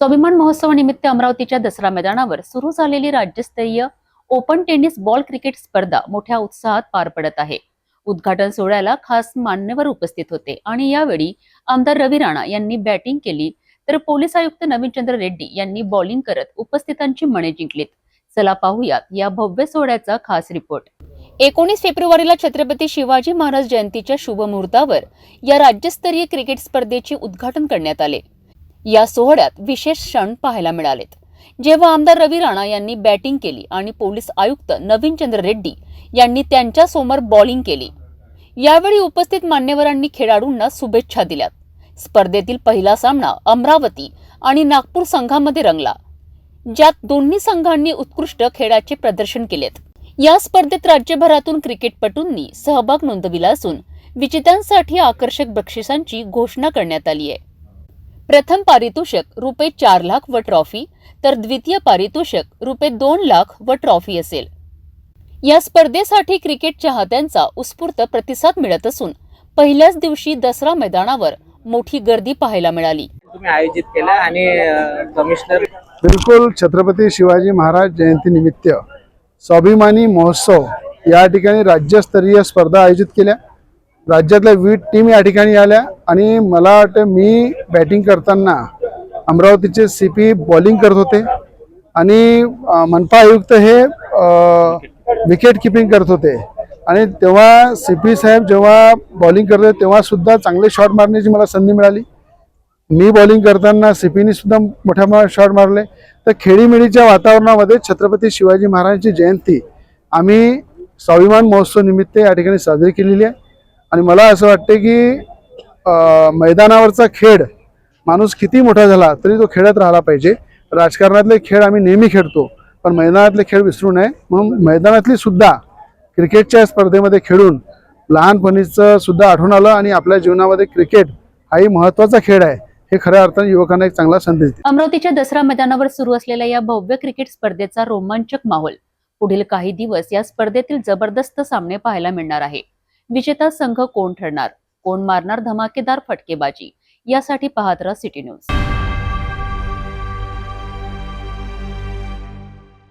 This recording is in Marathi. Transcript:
स्वाभिमान महोत्सवानिमित्त अमरावतीच्या दसरा मैदानावर सुरू झालेली राज्यस्तरीय ओपन टेनिस बॉल क्रिकेट स्पर्धा मोठ्या उत्साहात पार पडत आहे. उद्घाटन सोहळ्याला खास मान्यवर उपस्थित होते आणि यावेळी आमदार रवी राणा यांनी बॅटिंग केली तर पोलीस आयुक्त नवीनचंद्र रेड्डी यांनी बॉलिंग करत उपस्थितांची मने जिंकलीत. चला पाहूयात या भव्य सोहळ्याचा खास रिपोर्ट. एकोणीस फेब्रुवारीला छत्रपती शिवाजी महाराज जयंतीच्या शुभ मुहूर्तावर या राज्यस्तरीय क्रिकेट स्पर्धेचे उद्घाटन करण्यात आले. या सोहळ्यात विशेष क्षण पाहायला मिळालेत. जेव्हा आमदार रवी राणा यांनी बॅटिंग केली आणि पोलीस आयुक्त नवीन चंद्र रेड्डी यांनी त्यांच्यासमोर बॉलिंग केली. यावेळी उपस्थित मान्यवरांनी खेळाडूंना शुभेच्छा दिल्यात. स्पर्धेतील पहिला सामना अमरावती आणि नागपूर संघामध्ये रंगला ज्यात दोन्ही संघांनी उत्कृष्ट खेळाचे प्रदर्शन केलेत. या स्पर्धेत राज्यभरातून क्रिकेटपटूंनी सहभाग नोंदविला असून विजेत्यांसाठी आकर्षक बक्षिसांची घोषणा करण्यात आली आहे. प्रथम पारितोषिक रुपये चार लाख व ट्रॉफी तर द्वितीय पारितोषिक रुपये दोन लाख व ट्रॉफी असेल. या स्पर्धेसाठी क्रिकेट चाहत्यांचा उत्स्फूर्त प्रतिसाद मिळत असून पहिल्याच दिवशी दसरा मैदानावर मोठी गर्दी पाहायला मिळाली. तुम्ही आयोजित केला आणि कमिशनर बिलकुल छत्रपती शिवाजी महाराज जयंती निमित्त स्वाभिमानी महोत्सव या ठिकाणी राज्यस्तरीय स्पर्धा आयोजित केल्या. राज्यातल्या विविध टीम या ठिकाणी आल्या आणि मला वाटतं मी बॅटिंग करताना अमरावतीचे सी पी बॉलिंग करत होते. आणि मनपा आयुक्त हे विकेट किपिंग करत होते. आणि तेव्हा सी पी साहेब जेव्हा बॉलिंग करत होते तेव्हासुद्धा चांगले शॉट मारण्याची मला संधी मिळाली. मी बॉलिंग करताना सीपीने सुद्धा मोठ्या प्रमाणात शॉट मारले. तर खेळीमेळीच्या वातावरणामध्ये छत्रपती शिवाजी महाराजांची जयंती आम्ही स्वाभिमान महोत्सव निमित्त या ठिकाणी साजरी केलेली आहे. आणि मला असं वाटते की मैदानावरचा खेळ माणूस किती मोठा झाला तरी तो खेळत राहिला पाहिजे. राजकारणातले खेळ आम्ही नेहमी खेळतो पण मैदानातले खेळ विसरू नये. म्हणून मैदानातली सुद्धा क्रिकेटच्या स्पर्धेमध्ये खेळून लहानपणीचं सुद्धा आठवण आलं आणि आपल्या जीवनामध्ये क्रिकेट हाही महत्त्वाचा खेळ आहे हे खऱ्या अर्थाने युवकांना एक चांगला संदेश अमरावतीच्या दसरा मैदानावर सुरू असलेल्या या भव्य क्रिकेट स्पर्धेचा रोमांचक माहोल पुढील काही दिवस या स्पर्धेतील जबरदस्त सामने पाहायला मिळणार आहे. विजेता संघ कोण ठरणार? कोण मारणार धमाकेदार फटकेबाजी? यासाठी पाहत राहा सिटी न्यूज.